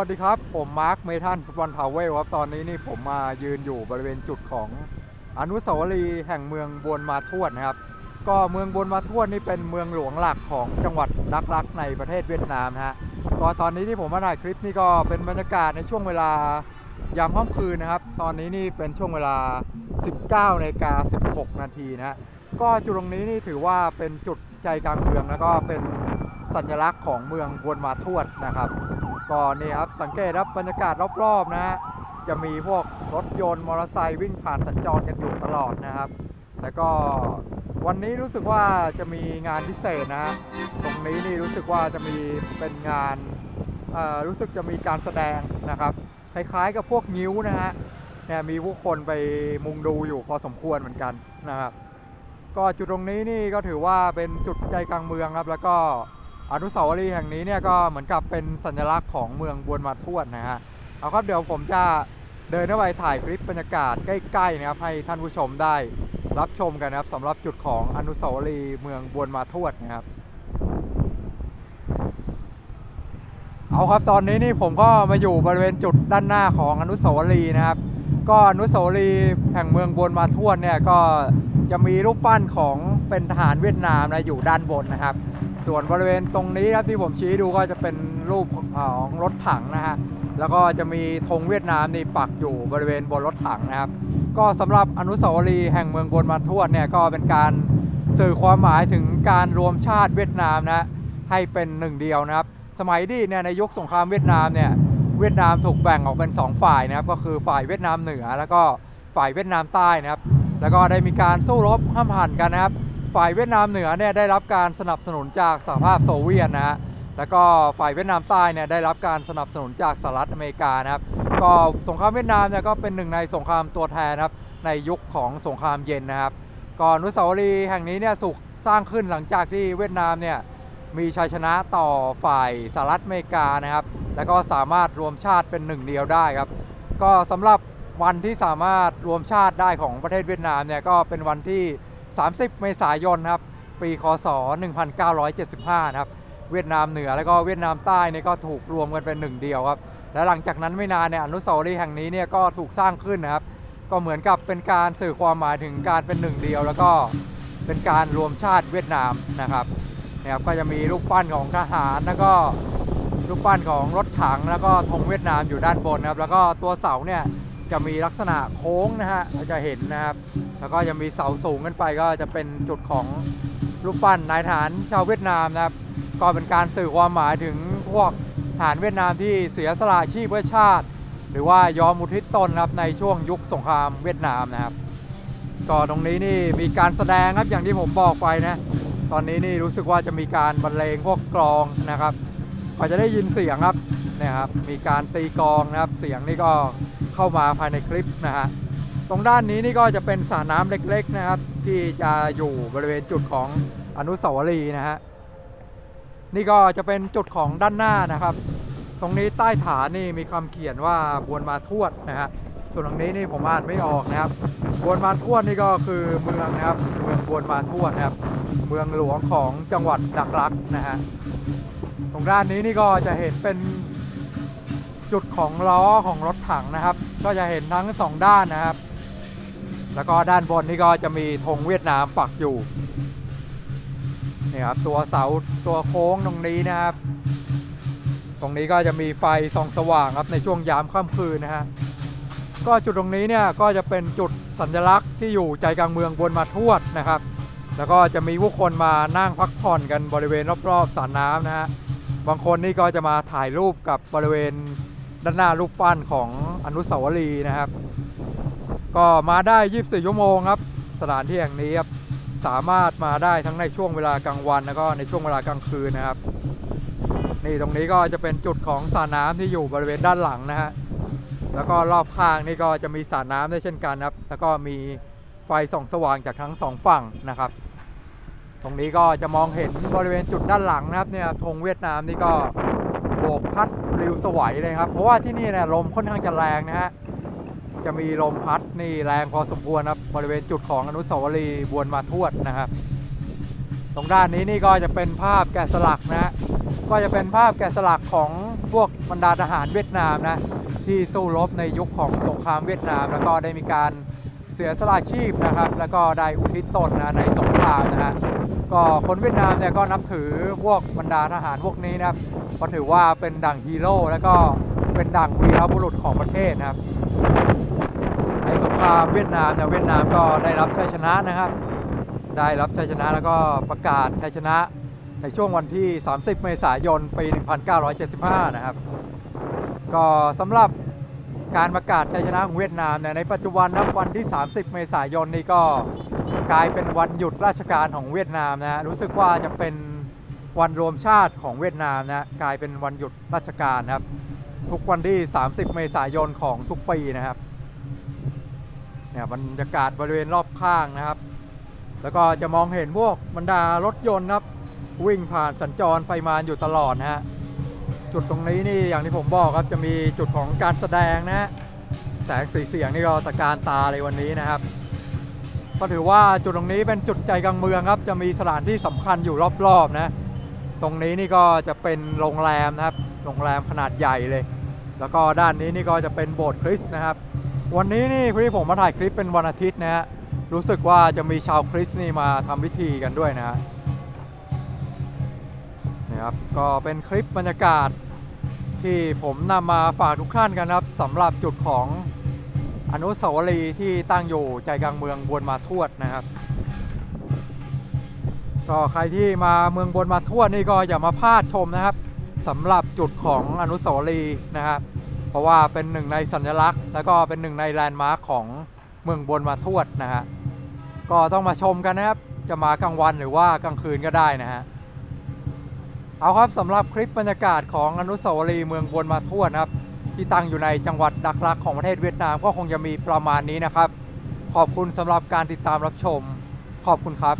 วัสดีครับ ผมมาร์คเมทันฟุตบอลพาวเวลครับ ตอนนี้นี่ผมมายืนอยู่บริเวณจุดของอนุสาวรีย์แห่งเมืองบวนมาทวดนะครับ ก็เมืองบวนมาทวดนี่เป็นเมืองหลวงหลักของจังหวัดดักลักในประเทศเวียดนามนะฮะก็ตอนนี้ที่ผมมาถ่ายคลิปนี่ก็เป็นบรรยากาศในช่วงเวลายามค่ำคืนนะครับ ตอนนี้นี่เป็นช่วงเวลา 19นาฬิกา16 นาทีนะฮะก็จุดตรงนี้นี่ถือว่าเป็นจุดใจกลางเมืองแล้วก็เป็นสัญลักษณ์ของเมืองบวนมาทวดนะครับ ก็นี่ครับสังเกตครับบรรยากาศรอบๆนะฮะจะมีพวกรถยนต์มอเตอร์ไซค์วิ่งผ่านสัญจรกันอยู่ตลอดนะครับ แล้วก็วันนี้รู้สึกว่าจะมีงานพิเศษนะฮะตรงนี้นี่รู้สึกว่าจะมีเป็นงานอ่อรู้สึกจะมีการแสดงนะครับคล้ายๆกับพวกนิ้วนะฮะเนี่ยมีผู้คนไปมุงดูอยู่พอสมควรเหมือนกันนะครับ ก็จุดตรงนี้นี่ก็ถือว่าเป็นจุดใจกลางเมืองครับ แล้วก็ อนุสาวรีย์แห่งนี้เนี่ยก็เหมือนกับเป็นสัญลักษณ์ของเมืองบวนมาทวดนะฮะเอาครับเดี๋ยวผมจะเดินเข้าไปถ่ายคลิปบรรยากาศใกล้ๆนะครับให้ท่านผู้ชมได้รับชมกันนะครับสำหรับจุดของอนุสาวรีย์เมืองบวนมาทวดนะครับเอาครับตอนนี้นี่ผมก็มาอยู่บริเวณจุดด้านหน้าของอนุสาวรีย์นะครับ ก็อนุสาวรีย์แห่งเมืองบวนมาทวดเนี่ยก็จะมีรูปปั้นของเป็นทหารเวียดนามนะอยู่ด้านบนนะครับ ส่วนบริเวณตรงนี้ครับที่ผมชี้ดูก็จะเป็นรูปของรถถังนะฮะแล้วก็จะมีธงเวียดนามนี่ปักอยู่บริเวณบนรถถังนะครับ ก็สำหรับอนุสาวรีย์แห่งเมืองบนมาทวดเนี่ยก็เป็นการสื่อความหมายถึงการรวมชาติเวียดนามนะให้เป็นหนึ่งเดียวนะครับ สมัยที่เนี่ยในยุคสงครามเวียดนามเนี่ยเวียดนามถูกแบ่งออกเป็น 2 ฝ่ายนะครับ ก็คือฝ่ายเวียดนามเหนือ แล้วก็ฝ่ายเวียดนามใต้นะครับ แล้วก็ได้มีการสู้รบห้ามหันกันนะครับ ฝ่ายเวียดนามเหนือเนี่ยได้รับการสนับสนุนจากสหภาพโซเวียตนะฮะแล้วก็ฝ่ายเวียดนามใต้เนี่ยได้รับการสนับสนุนจากสหรัฐอเมริกานะครับก็สงครามเวียดนามเนี่ยก็เป็นหนึ่งในสงครามตัวแทนนะครับในยุคของสงครามเย็นนะครับก่อนนุสาวรีย์แห่งนี้เนี่ยสุกสร้างขึ้นหลังจากที่เวียดนามเนี่ยมีชัยชนะต่อฝ่ายสหรัฐอเมริกานะครับ แล้วก็สามารถรวมชาติเป็นหนึ่งเดียวได้ครับ ก็สำหรับวันที่สามารถรวมชาติได้ของประเทศเวียดนามเนี่ยก็เป็นวันที่ 30 เมษายนครับ ปีคศ 1975 นะครับ เวียดนามเหนือแล้วก็เวียดนามใต้เนี่ยก็ถูกรวมกันเป็นหนึ่งเดียวครับ และหลังจากนั้นไม่นานเนี่ยอนุสาวรีย์แห่งนี้เนี่ยก็ถูกสร้างขึ้นนะครับ ก็เหมือนกับเป็นการสื่อความหมายถึงการเป็นหนึ่งเดียว แล้วก็เป็นการรวมชาติเวียดนามนะครับนะครับก็จะมีรูปปั้นของทหารแล้วก็รูปปั้นของรถถังแล้วก็ธงเวียดนามอยู่ด้านบนนะครับ แล้วก็ตัวเสาเนี่ย จะมีลักษณะโค้งนะฮะเราจะเห็นนะครับ แล้วก็จะมีเสาสูงขึ้นไปก็จะเป็นจุดของรูปปั้นนายทหารชาวเวียดนามนะครับ ก็เป็นการสื่อความหมายถึงพวกทหารเวียดนามที่เสียสละชีพเพื่อชาติ หรือว่ายอมมุทิศตนครับในช่วงยุคสงครามเวียดนามนะครับก็ตรงนี้นี่มีการแสดงครับอย่างที่ผมบอกไปนะ ตอนนี้นี่รู้สึกว่าจะมีการบรรเลงพวกกลองนะครับก็จะได้ยินเสียงครับนี่ยครับ มีการตีกลองนะครับ เสียงนี่ก็ เข้ามาภายในคลิปนะฮะตรงด้านนี้นี่ก็จะเป็นสระน้ำเล็กๆนะครับ ที่จะอยู่บริเวณจุดของอนุสาวรีย์นะฮะนี่ก็จะเป็นจุดของด้านหน้านะครับ ตรงนี้ใต้ฐานนี่มีคำเขียนว่าบวนมาทวดนะฮะส่วนตรงนี้นี่ผมอ่านไม่ออกนะครับบวนมาทวดนี่ก็คือเมืองนะครับเมืองบวนมาทวดนะครับ เมืองหลวงของจังหวัดดักลักนะฮะตรงด้านนี้นี่ก็จะเห็นเป็นจุดของล้อของรถถังนะครับ ก็จะเห็นทั้งสองด้านนะครับ แล้วก็ด้านบนนี่ก็จะมีธงเวียดนามปักอยู่นี่ครับตัวเสาตัวโค้งตรงนี้นะครับ ตรงนี้ก็จะมีไฟส่องสว่างครับในช่วงยามค่ำคืนนะฮะก็จุดตรงนี้เนี่ยก็จะเป็นจุดสัญลักษณ์ที่อยู่ใจกลางเมืองบนมาทวดนะครับ แล้วก็จะมีผู้คนมานั่งพักผ่อนกันบริเวณรอบๆสระน้ำนะฮะบางคนนี่ก็จะมาถ่ายรูปกับบริเวณ ด้านหน้ารูปปั้นของอนุสาวรีย์นะครับ ก็มาได้ 24 ชั่วโมงครับ สถานที่แห่งนี้ครับสามารถมาได้ทั้งในช่วงเวลากลางวันแล้วก็ในช่วงเวลากลางคืนนะครับ นี่ตรงนี้ก็จะเป็นจุดของสระน้ำที่อยู่บริเวณด้านหลังนะฮะแล้วก็รอบข้างนี่ก็จะมีสระน้ำด้วยเช่นกันครับ แล้วก็มีไฟส่องสว่างจากทั้งสองฝั่งนะครับ ตรงนี้ก็จะมองเห็นบริเวณจุดด้านหลังนะครับเนี่ยธงเวียดนามนี่ก็ โบกพัดปลิวสวัยเลยครับ เพราะว่าที่นี่เนี่ยลมค่อนข้างจะแรงนะฮะ จะมีลมพัดนี่แรงพอสมควรครับบริเวณจุดของอนุสาวรีย์บวนมาทวดนะครับ ตรงด้านนี้นี่ก็จะเป็นภาพแกะสลักนะฮะก็จะเป็นภาพแกะสลักของพวกบรรดาทหารเวียดนามนะที่สู้รบในยุคของสงครามเวียดนาม แล้วก็ได้มีการ สียสละชีพนะครับ แล้วก็ได้อุทิศตนนะในสงครามนะฮะก็คนเวียดนามเนี่ยก็นับถือพวกบรรดาทหารพวกนี้นะครับก็ถือว่าเป็นดั่งฮีโร่แล้วก็เป็นดั่งวีรบุรุษของประเทศนะครับ ในสงครามเวียดนามเนี่ยเวียดนามก็ได้รับชัยชนะนะครับ ได้รับชัยชนะแล้วก็ประกาศชัยชนะในช่วงวันที่ 30 เมษายน ปี 1975 นะครับ ก็สำหรับ การประกาศชัยชนะของเวียดนามเนี่ยในปัจจุบันนับวันที่ 30 เมษายนนี่ก็กลายเป็นวันหยุดราชการของเวียดนามนะฮะรู้สึกว่าจะเป็นวันรวมชาติของเวียดนามนะกลายเป็นวันหยุดราชการครับ ทุกวันที่ 30 เมษายนของทุกปีนะครับเนี่ยบรรยากาศบริเวณรอบข้างนะครับ แล้วก็จะมองเห็นพวกบรรดารถยนต์นะครับ วิ่งผ่านสัญจรไปมาอยู่ตลอดนะฮะ จุดตรงนี้นี่อย่างที่ผมบอกครับจะมีจุดของการแสดงนะแสงสีเสียงนี่ก็ตะการตาเลยวันนี้นะครับ ก็ถือว่าจุดตรงนี้เป็นจุดใจกลางเมืองครับ จะมีสถานที่สำคัญอยู่รอบๆนะ ตรงนี้นี่ก็จะเป็นโรงแรมนะครับ โรงแรมขนาดใหญ่เลย แล้วก็ด้านนี้นี่ก็จะเป็นโบสถ์คริสต์นะครับ วันนี้นี่ที่ผมมาถ่ายคลิปเป็นวันอาทิตย์นะฮะรู้สึกว่าจะมีชาวคริสต์นี่มาทำพิธีกันด้วยนะฮะนะ ครับก็เป็นคลิปบรรยากาศที่ผมนำมาฝากทุกท่านกันนะครับสำหรับจุดของอนุสาวรีย์ที่ตั้งอยู่ใจกลางเมืองบวนมาทวดนะครับ ก็ใครที่มาเมืองบนมาทวดนี่ก็อย่ามาพลาดชมนะครับสำหรับจุดของอนุสาวรีย์นะครับเพราะว่าเป็นหนึ่งในสัญลักษณ์ แล้วก็เป็นหนึ่งในแลนด์มาร์คของเมืองบนมาทวดนะฮะก็ต้องมาชมกันนะครับ จะมากลางวันหรือว่ากลางคืนก็ได้นะฮะ เอาครับสำหรับคลิปบรรยากาศของอนุสาวรีย์เมืองบนมาทั่วนะครับ ที่ตั้งอยู่ในจังหวัดดักลักของประเทศเวียดนามก็คงจะมีประมาณนี้นะครับ ขอบคุณสำหรับการติดตามรับชม ขอบคุณครับ